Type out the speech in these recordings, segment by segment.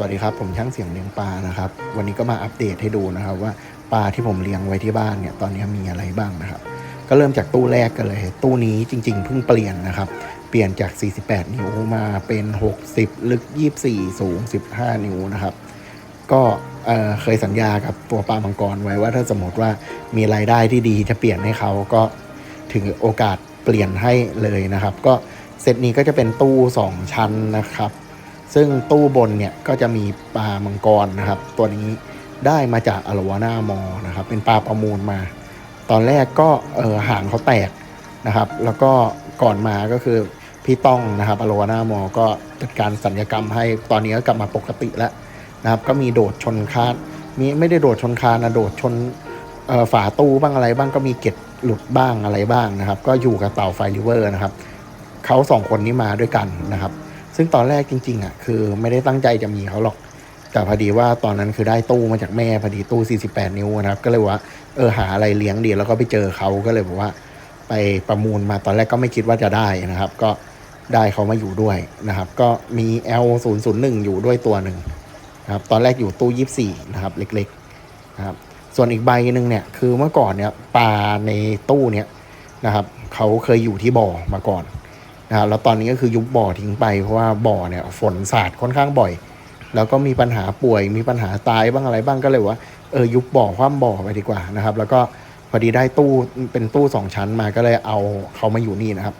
สวัสดีครับ ผมช่างเสียงเลี้ยงปลานะครับ วันนี้ก็มาอัปเดตให้ดูนะครับ ว่าปลาที่ผมเลี้ยงไว้ที่บ้านเนี่ยตอนนี้มีอะไรบ้างนะครับ ก็เริ่มจากตู้แรกกันเลย ตู้นี้จริง ๆ เพิ่งเปลี่ยนนะครับ เปลี่ยนจาก 48 นิ้วมาเป็น 60 ลึก 24 สูง 15 นิ้วนะครับ ก็เเคยสัญญากับตัวปลามังกรไว้ว่าถ้าสมมติว่ามีรายได้ที่ดีจะเปลี่ยนให้เขาก็ถึงโอกาสเปลี่ยนให้เลยนะครับ ก็เซตนี้ก็จะเป็นตู้ 2 ชั้นนะครับ ซึ่งตู้บนเนี่ยก็จะมีปลามังกรนะครับ ตัวนี้ได้มาจากอลวาน่ามอนะครับ เป็นปลาประมูลมา ตอนแรกก็เออหางเขาแตกนะครับ แล้วก็ก่อนมาก็คือพี่ต้องนะครับอลวาน่ามอก็จัดการสัญญกรรมให้ตอนนี้ก็กลับมาปกติแล้วนะครับ ก็มีโดดชนคานมีไม่ได้โดดชนคานนะโดดชนฝาตู้บ้างอะไรบ้างก็มีเก็ดหลุดบ้างอะไรบ้างนะครับ ก็อยู่กับเต่าไฟริเวอร์นะครับเขาสองคนนี้มาด้วยกันนะครับ ซึ่งตอนแรกจริงๆอะคือไม่ได้ตั้งใจจะมีเขาหรอก แต่พอดีว่าตอนนั้นคือได้ตู้มาจากแม่พอดีตู้ 48 นิ้วนะครับ ก็เลยว่าเออหาอะไรเลี้ยงดีแล้วก็ไปเจอเขาก็เลยบอกว่า ไปประมูลมาตอนแรกก็ไม่คิดว่าจะได้นะครับ ก็ได้เขามาอยู่ด้วยนะครับ ก็มี L 0 0 1 อยู่ด้วยตัวหนึ่งนะครับตอนแรกอยู่ตู้ 24 นะครับ เล็กๆนะครับส่วนอีกใบหนึ่งเนี่ยคือเมื่อก่อนเนี่ยปลาในตู้เนี่ยนะครับเขาเคยอยู่ที่บ่อมาก่อน นะครับแล้วตอนนี้ก็คือยุบบ่อทิ้งไปเพราะว่าบ่อเนี่ยฝนสาดค่อนข้างบ่อย แล้วก็มีปัญหาป่วยมีปัญหาตายบ้างอะไรบ้างก็เลยว่าเออยุบบ่อคว่ำบ่อไปดีกว่านะครับ แล้วก็พอดีได้ตู้เป็นตู้สองชั้นมาก็เลยเอาเขามาอยู่นี่นะครับ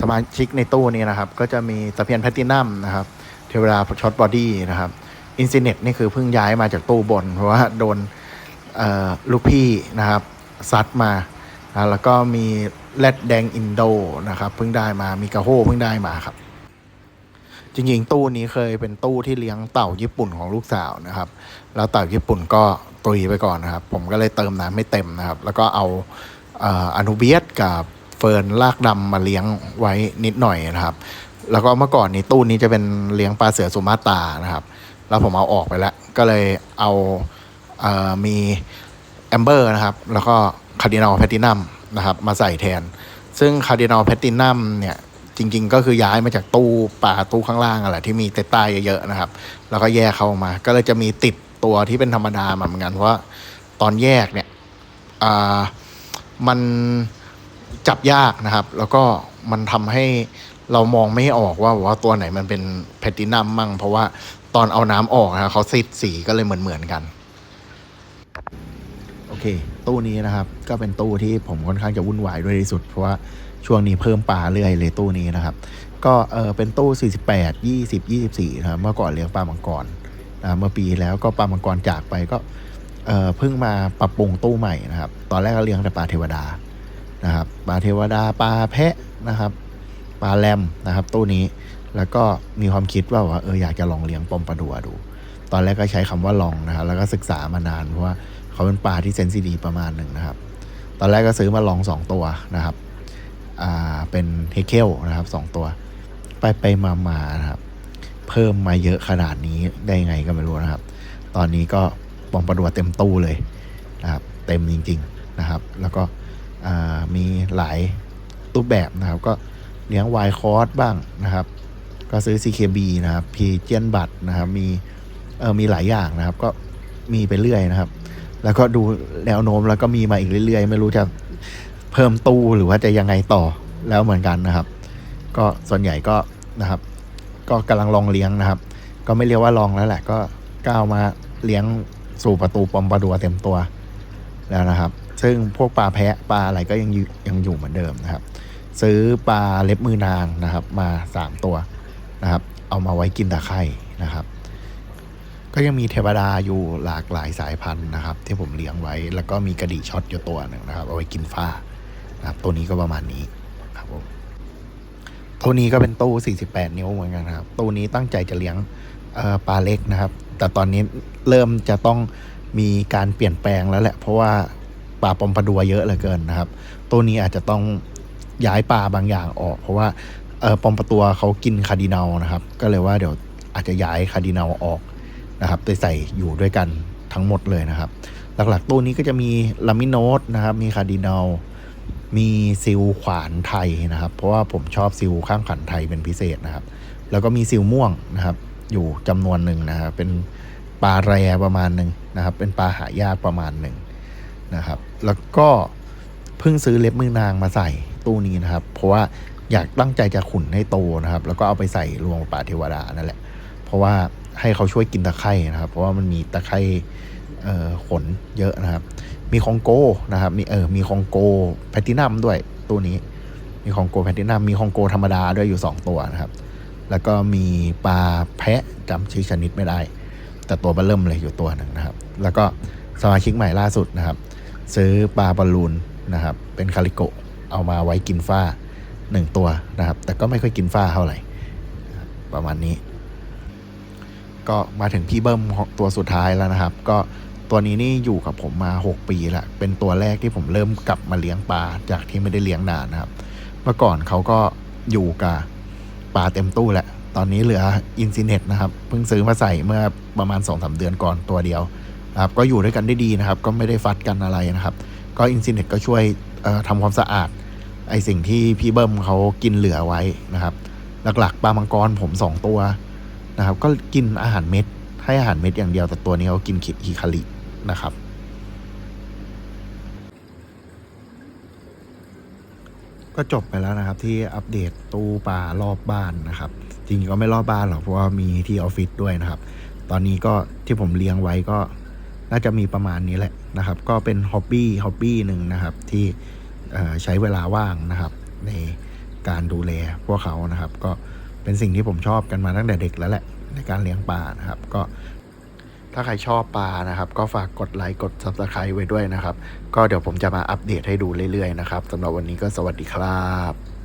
สมาชิกในตู้นี้นะครับ ก็จะมีตะเพียนแพลตตินัมนะครับเทวดาช็อตบอดี้นะครับอินซิเน็ตนี่คือเพิ่งย้ายมาจากตู้บน เพราะว่าโดนลูกพี่นะครับซัดมาแล้วก็มี แรดแดงอินโดนะครับ เพิ่งได้มามีกระโฮเพิ่งได้มาครับ จริงๆ ตู้นี้เคยเป็นตู้ที่เลี้ยงเต่าญี่ปุ่นของลูกสาวนะครับ แล้วเต่าญี่ปุ่นก็ตุยไปก่อนนะครับ ผมก็เลยเติมน้ำไม่เต็มนะครับ แล้วก็เอาอนุเบียสกับเฟิร์นลากดำมาเลี้ยงไว้นิดหน่อยนะครับ แล้วก็เมื่อก่อนนี้ตู้นี้จะเป็นเลี้ยงปลาเสือสุมาตานะครับ แล้วผมเอาออกไปแล้ว ก็เลยเอาเอ่อมีแอมเบอร์นะครับ แล้วก็คาร์ดินัลแพตตินัมนะครับมาใส่แทน ซึ่งคาร์ดินัลแพตตินัมเนี่ยจริง ๆ ก็คือย้ายมาจากตู้ปลาตู้ข้างล่างอะไรที่มีเตต้าเยอะๆนะครับ แล้วก็แยกเข้ามา ก็เลยจะมีติดตัวที่เป็นธรรมดามาเหมือนกันเพราะว่าตอนแยกเนี่ยมันจับยากนะครับ แล้วก็มันทำให้เรามองไม่ออกว่าว่าตัวไหนมันเป็นแพตตินัมมั่ง เพราะว่าตอนเอาน้ำออกนะเขาซีดสีก็เลยเหมือนเหมือนๆกัน โอเค ตู้นี้นะครับ ก็เป็นตู้ที่ผมค่อนข้างจะวุ่นวายด้วยที่สุด เพราะว่าช่วงนี้เพิ่มปลาเรื่อยเลยตู้นี้นะครับ ก็เออเป็นตู้ 48 20 24นะครับ เมื่อก่อนเลี้ยงปลามังกรนะเมื่อปีแล้วก็ปลามังกรจากไปก็เออเพิ่งมาปรับปรุงตู้ใหม่นะครับ ตอนแรกก็เลี้ยงแต่ปลาเทวดานะครับปลาเทวดาปลาแพะนะครับปลาแรมนะครับ ตู้นี้แล้วก็มีความคิดว่าว่าเอออยากจะลองเลี้ยงปอมปลาดัวดู ตอนแรกก็ใช้คำว่าลองนะครับแล้วก็ศึกษามานานเพราะว่า เขาเป็นปลาที่เซนซิทีฟประมาณหนึ่งนะครับ ตอนแรกก็ซื้อมาลองสองตัวนะครับ อ่า เป็นเฮเ e ลนะครับสองตัว ไปไปมามานะครับ เพิ่มมาเยอะขนาดนี้ได้ไงก็ไม่รู้นะครับ ตอนนี้ก็ปองประดวเต็มตู้เลยนะครับ เต็มจริง ๆนะครับ แล้วก็อ่ามีหลายรูปแบบนะครับ ก็เลี้ยงวายคอร์สบ้างนะครับ ก็ซื้อ CKB นะครับพีเจียนบัตนะครับ มีเออมีหลายอย่างนะครับ ก็มีไปเรื่อยนะครับ แล้วก็ดูแนวโน้มแล้วก็มีมาอีกเรื่อยๆ ไม่รู้จะเพิ่มตู้หรือว่าจะยังไงต่อแล้วเหมือนกันนะครับ ก็ส่วนใหญ่ก็นะครับ ก็กำลังลองเลี้ยงนะครับ ก็ไม่เรียกว่าลองแล้วแหละ ก็ก้าวมาเลี้ยงสู่ประตูปอมปลาดัวเต็มตัวแล้วนะครับ ซึ่งพวกปลาแพะปลาอะไรก็ยังยังอยู่เหมือนเดิมนะครับ ซื้อปลาเล็บมือนางนะครับ มาสามตัวนะครับ เอามาไว้กินตะไคร่นะครับ ก็ยังมีเทวดาอยู่หลากหลายสายพันธุ์นะครับ ที่ผมเลี้ยงไว้ แล้วก็มีกระดี่ช็อตอยู่ตัวหนึ่งนะครับ เอาไว้กินฝ้านะครับตัวนี้ก็ประมาณนี้ครับผมตัวนี้ก็เป็นตู้ 48 นิ้วเหมือนกันนะครับตู้นี้ตั้งใจจะเลี้ยงปลาเล็กนะครับ แต่ตอนนี้เริ่มจะต้องมีการเปลี่ยนแปลงแล้วแหละ เพราะว่าปลาปอมปลาดัวเยอะเหลือเกินนะครับ ตัวนี้อาจจะต้องย้ายปลาบางอย่างออก เพราะว่าปอมปลาตัวเขากินคาร์ดินัลนะครับ ก็เลยว่าเดี๋ยวอาจจะย้ายคาร์ดินัลออก นะครับไปใส่อยู่ด้วยกันทั้งหมดเลยนะครับ หลักๆตู้นี้ก็จะมีลามิโนสนะครับ มีคาร์ดินัลมีซิลขวานไทยนะครับ เพราะว่าผมชอบซิลข้างขันไทยเป็นพิเศษนะครับ แล้วก็มีซิลม่วงนะครับ อยู่จำนวนหนึ่งนะครับ เป็นปลาแรประมาณหนึ่งนะครับ เป็นปลาหายากประมาณหนึ่งนะครับ แล้วก็เพิ่งซื้อเล็บมือนางมาใส่ตู้นี้นะครับ เพราะว่าอยากตั้งใจจะขุนให้โตนะครับ แล้วก็เอาไปใส่รวมกับปลาเทวดานั่นแหละ เพราะว่า ให้เขาช่วยกินตะไคร่นะครับ เพราะว่ามันมีตะไคร่ขนเยอะนะครับ มีคองโกนะครับ มีเออมีคองโกแพตินัมด้วยตัวนี้ มีคองโกแพตินัมมีคองโกธรรมดาด้วยอยู่ 2 ตัวนะครับ แล้วก็มีปลาแพะจำชื่อชนิดไม่ได้ แต่ตัวเบลเริ่มเลยอยู่ตัวหนึ่งนะครับ แล้วก็สมาชิกใหม่ล่าสุดนะครับ ซื้อปลาบอลลูนนะครับ เป็นคาริโกเอามาไว้กินฝ้าหนึ่งตัวนะครับ แต่ก็ไม่ค่อยกินฝ้าเท่าไหร่ประมาณนี้ ก็มาถึงพี่เบิ้มของตัวสุดท้ายแล้วนะครับ ก็ตัวนี้นี่อยู่กับผมมา 6 ปีละเป็นตัวแรกที่ผมเริ่มกลับมาเลี้ยงปลาจากที่ไม่ได้เลี้ยงนานนะครับ เมื่อก่อนเขาก็อยู่กับปลาเต็มตู้แหละ ตอนนี้เหลืออินซิเนตนะครับ เพิ่งซื้อมาใส่เมื่อประมาณ2อสเดือนก่อนตัวเดียวครับก็อยู่ด้วยกันได้ดีนะครับ ก็ไม่ได้ฟัดกันอะไรนะครับ ก็อินซิเนตก็ช่วยเอ่อทำความสะอาดไอสิ่งที่พี่เบิ้มเขากินเหลือไว้นะครับ หลักๆปลามังกรผม 2 ตัว นะครับ ก็กินอาหารเม็ด ให้อาหารเม็ดอย่างเดียวแต่ตัวนี้เขากินฮิคารินะครับก็จบไปแล้วนะครับที่อัปเดตตู้ปลารอบบ้านนะครับ จริงๆก็ไม่รอบบ้านหรอกเพราะว่ามีที่ออฟฟิศด้วยนะครับ ตอนนี้ก็ที่ผมเลี้ยงไว้ก็น่าจะมีประมาณนี้แหละนะครับ ก็เป็นฮ็อบบี้ฮ็อบบี้หนึ่งนะครับที่ใช้เวลาว่างนะครับ ในการดูแลพวกเขานะครับ ก็ เป็นสิ่งที่ผมชอบกันมาตั้งแต่เด็กแล้วแหละ ในการเลี้ยงปลานะครับ ก็ถ้าใครชอบปลานะครับ ก็ฝากกดไลค์กด subscribe ไว้ด้วยนะครับ ก็เดี๋ยวผมจะมาอัปเดตให้ดูเรื่อยๆนะครับสำหรับวันนี้ก็สวัสดีครับ